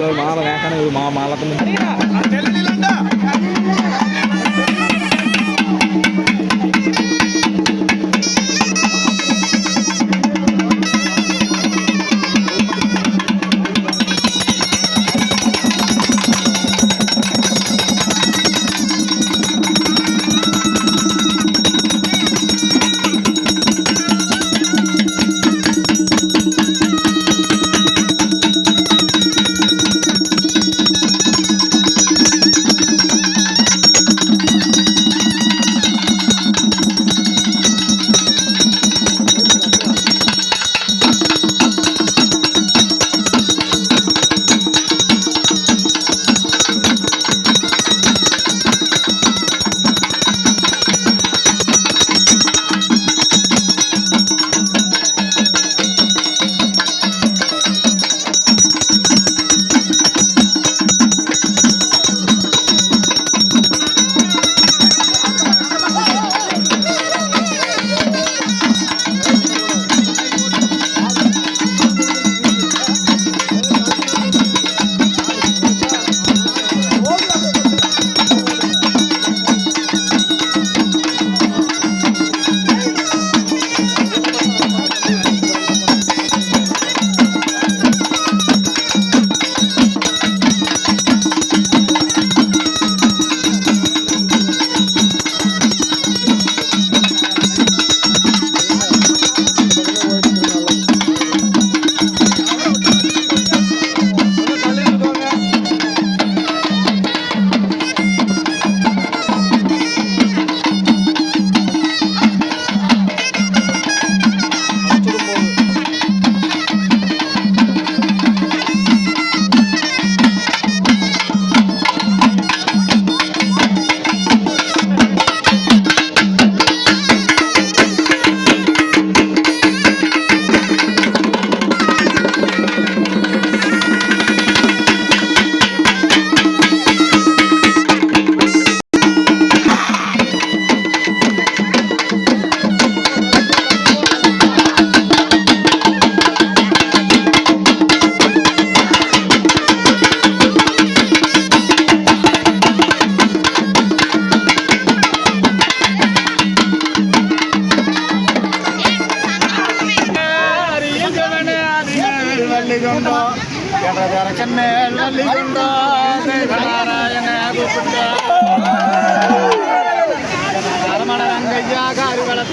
വീട്ടിലുള്ള മാല വേക്കാണ്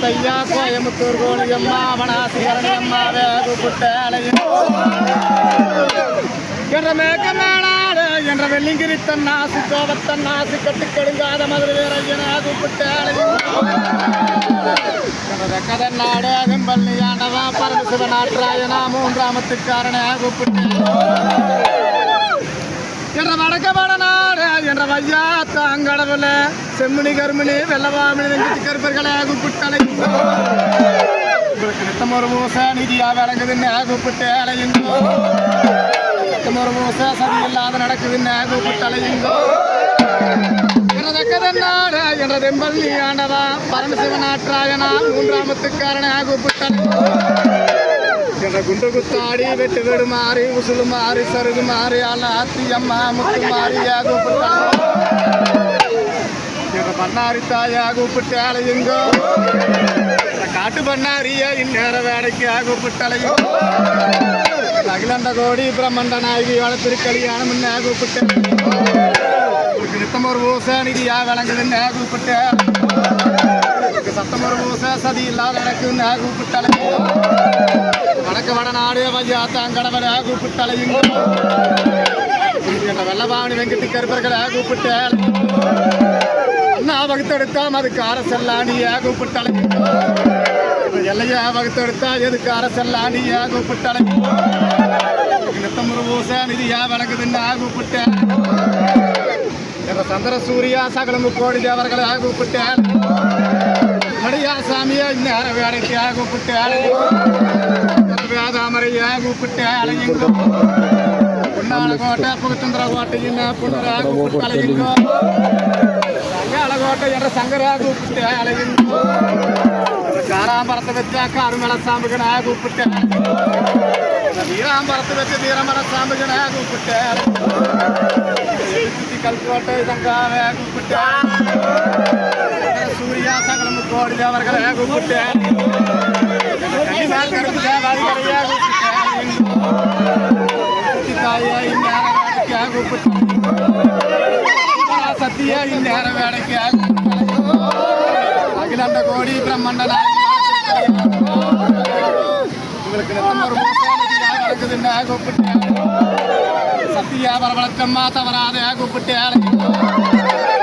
ஐயா கோயம்புத்தூர் கோணியம்மா வனாசிகரணியம்மா வேகுபுட்ட அலையும் என்ற மேகமேளாடு என்ற வெள்ளிங்கிரித்தன் நாசு கோபத்தன் நாசு கட்டுக்கடுங்காத மதுரை வீரையனாது புட்ட அலையும் கதன் நாடு அகம்பள்ளி ஆண்டவா பரமசிவ நாட்ராயனா மூன்றாமத்துக்காரனே ஆகுப்பிட்டு என்ற வடக்க வடநாடு என்ற வையா தாங்கடவுல செம்மினி கருமினி வெள்ளவாமினி வெங்கச்சி கருப்பர்களை கூப்பிட்டாளை உங்களுக்கு நித்தம் ஒரு மூசை நிதியா விளங்குதுன்னு கூப்பிட்டு அலையுங்கோ. நித்தம் ஒரு மூசை சரியில்லாத நடக்குதுன்னு கூப்பிட்டு அலையுங்கோ. எனதக்கதன்னாடு என்ற தெம்பள்ளி ஆண்டவா பரமசிவநாட்ராயனா மூன்றாமத்துக்காரன கூப்பிட்டு என்ற குண்டு குத்தாடி வெட்டு வீடு மாறி உசுలు மாறி சருகு மாறி அல்லாத்தி அம்மா முத்து மாறி கூப்பிட்டாங்க என்ற பண்ணாரி தாயா கூப்பிட்டு அலையுங்கோ காட்டு பண்ணாரிய இந்நேர வேலைக்கு கூப்பிட்டலையோ அகிலண்ட கோடி பிரம்மண்ட நாயகி வளர்த்திரு கல்யாணம் என்ன கூப்பிட்டு உங்களுக்கு நித்தம் ஒரு ஊச நிதியா விளங்குதுன்னு கூப்பிட்டு உங்களுக்கு சத்தம் ஒரு ஊச சதி இல்லாத எனக்கு நடக்குன்னு கூப்பிட்டலையோ வடக்கு வடநாடு வையா தாங்கடவன கூப்பிட்டலையும் என்ற வெள்ளபாணி வெங்கட்டி கருப்பர்களை கூப்பிட்டு அண்ணா வகுத்தெடுத்தாம் அதுக்கு அரசல்லாணியா கூப்பிட்டலையும் எல்லையா வகுத்தெடுத்தா எதுக்கு அரசல்லாணியா கூப்பிட்டலையும் நித்தம் ஒரு ஊச நிதியா விளங்குதுன்னு கூப்பிட்டேன் என்ற சந்திர சூரியா சகலமு கோடி தேவர்களை கூப்பிட்டேன் மடியா சாமியா இந்நேர வேலைக்கு கூப்பிட்டேன் கூப்பிட்டு அலையுங்கோ பொன்னாள கோட்டை புகச்சந்திர கோட்டையின் பொன்னரா கூப்பிட்டு அலையுங்கோ சங்கால கோட்டை என்ற சங்கரா கூப்பிட்டு அலையுங்கோ காராம்பரத்தை வச்சா காருமல சாம்புகனா கூப்பிட்டு வீராம்பரத்து வச்சு வீரமர சாமிகனை கூப்பிட்டேன் சுத்தி கல்கோட்டை தங்காவே கூப்பிட்டேன் சூர்யா சகலம் கோடி தேவர்களை கூப்பிட்டேன் கன்னிமார் கருப்பு தேவாதிகளையே கூப்பிட்டேன் சத்தியா இந்நேர வேலைக்கு அகிலாண்ட கோடி பிரம்மண்ட உங்களுக்கு சத்தியா வரவழக்கம்மா தவறாத கூப்பிட்டேன்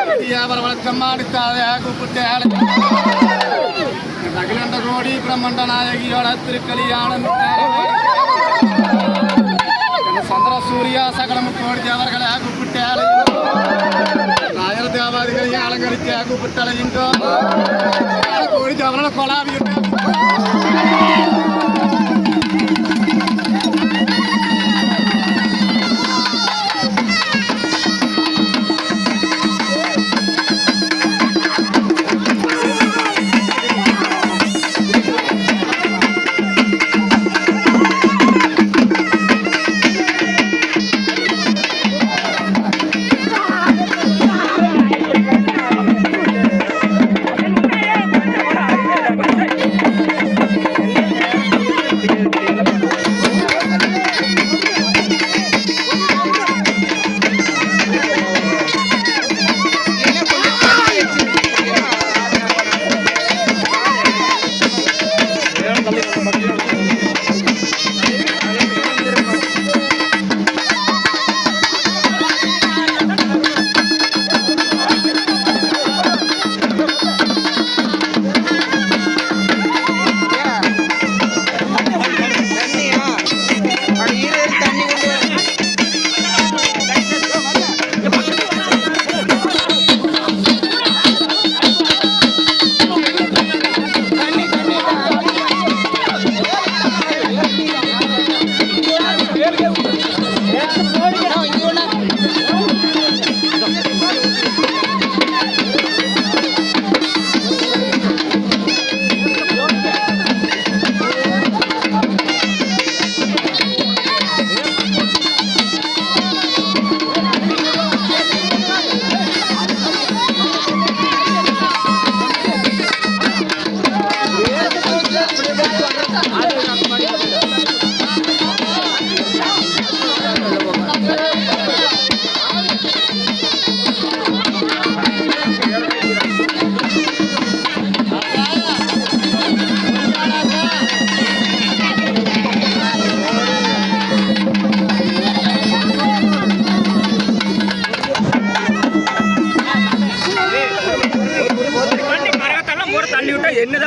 சத்தியா வரவழக்கம்மா அடித்தாத கூப்பிட்டேன் அகிலாண்ட கோடி பிரம்மண்ட நாயகியோட திருக்கலியான திருக்கலியானன் சந்திர சூர்யா சகலம் கோடி தேவர்களை கூப்பிட்டேன் நாயர் தேவாதிகளையும் அலங்கரித்து கூப்பிட்டலையுங்கோ கோடி தேவர்களை கொலாவி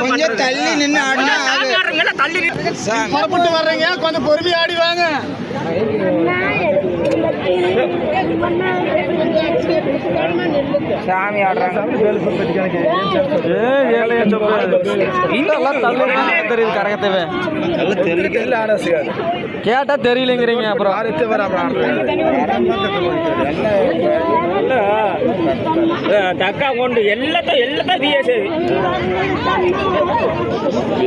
கொஞ்சம் தள்ளி நின்று ஆடினா புறப்பட்டு வர்றீங்க கொஞ்சம் பொறுமை ஆடி வாங்க. சாமி தெரியுது கரகத்தவே? கேட்டா தெரியலங்கிறீங்க அப்புறம். தக்கா கொண்டு எல்லாத்தையும் எல்லாத்தையும் பிஎஸ்ஏ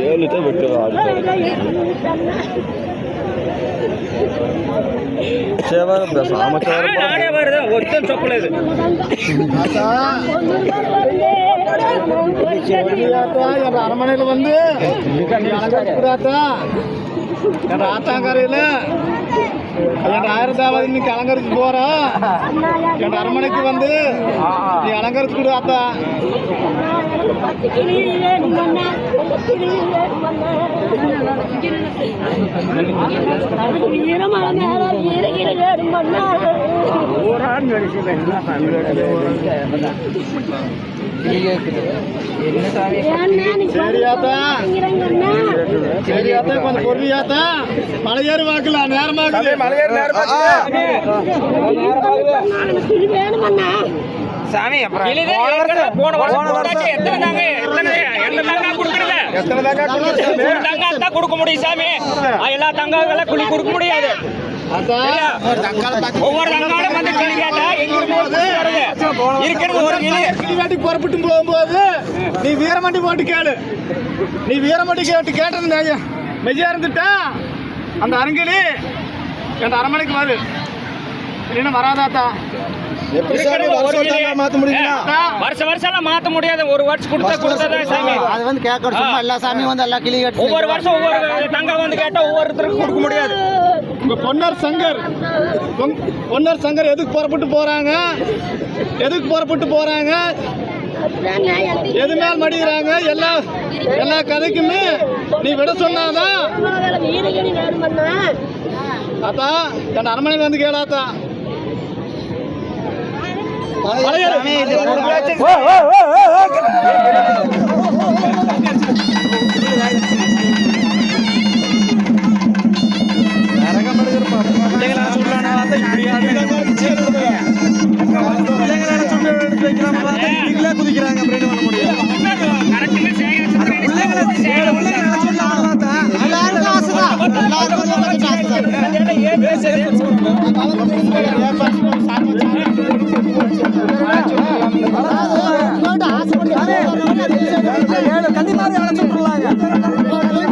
ஏழு వచ్చేవారు సామచ్చేవారు వచ్చాను చెప్పలేదు అరమనేలు వంది రాతా కరీలా என் ஆத்தாங்கரையில் என் ஆயிரத்தாவது இன்னைக்கு அலங்கரிச்சு போறா? என் அரண்மனைக்கு வந்து நீ அலங்கரிச்சு கொடு ஆத்தா. என்ன சாமி சரி ஆத்தா சரி ஆத்தா கொஞ்சம் பொறுமையாத்தா மலையேறு வாக்கலாம் நேரமாகுது சாமி அப்புறம் போன வருஷம் போன வருஷம் போட்டாச்சு. எத்தனை தாங்க? எத்தனை எந்த தங்கா கொடுக்கறது? எத்தனை தாங்க கொடுக்குறது? ஒரு தங்கா தான் கொடுக்க முடியும் சாமி. ஆ, எல்லா தங்காக்கெல்லாம் குழி கொடுக்க முடியாது. ஒவ்வொரு தங்காலும் வந்து கிளி கேட்டா எங்க இருந்து இருக்கிறது ஒரு கிளி கிளிவாட்டி புறப்பட்டு போகும்போது நீ வீரமண்டி போட்டு கேளு நீ வீரமண்டி கேட்டு கேட்டது மெய்யா இருந்துட்டா அந்த அரங்கிலி என் அரமனைக்கு வரு இல்லைன்னா வராதாத்தா மாத்த முடியுங்களா வருஷம் வருஷம் எல்லாம் மாத்த முடியாது ஒரு வருஷம் கொடுத்தா கொடுத்ததான் சாமி அது வந்து கேட்கணும் எல்லா சாமியும் வந்து எல்லா கிளி ஒவ்வொரு வருஷம் ஒவ்வொரு தங்க வந்து கேட்டா ஒவ்வொருத்தருக்கும் கொடுக்க முடியாது. உங்க பொன்னர் சங்கர். பொன்- பொன்னர் சங்கர் எதுக்கு புறப்பட்டு போறாங்க? எதுக்கு புறப்பட்டு போறாங்க? எது மேல் மடிகிறாங்க எல்லா எல்லா கதைக்குமே நீ விட சொன்னாதான் ஆத்தா என் அரண்மனைக்கு வந்து கேளாத்தா சாமி, இது ஒரு பேச்சு. ஏழு கன்னி மாதிரி அழைச்சு விட்டுருலாங்க.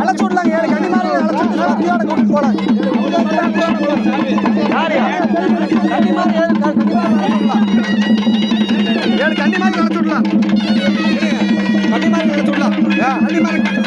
அழைச்சு விடலாங்க ஏழு கன்னி மாதிரி அழைச்சு விட்டு சக்தியோட கூட்டிட்டு போலாங்க கன்னி மாதிரி ஏழு க- கன்னி மாதிரி அழைச்சு விடலாம். ஏழு கன்னி மாதிரி அழைச்சி விடலாம். கன்னி மாதிரி அழைச்சு விடலாம். கன்னி மாதிரி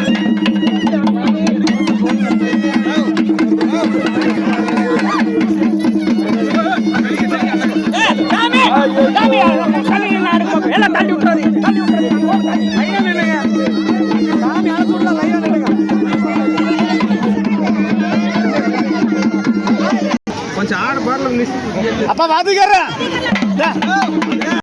கொஞ்சம்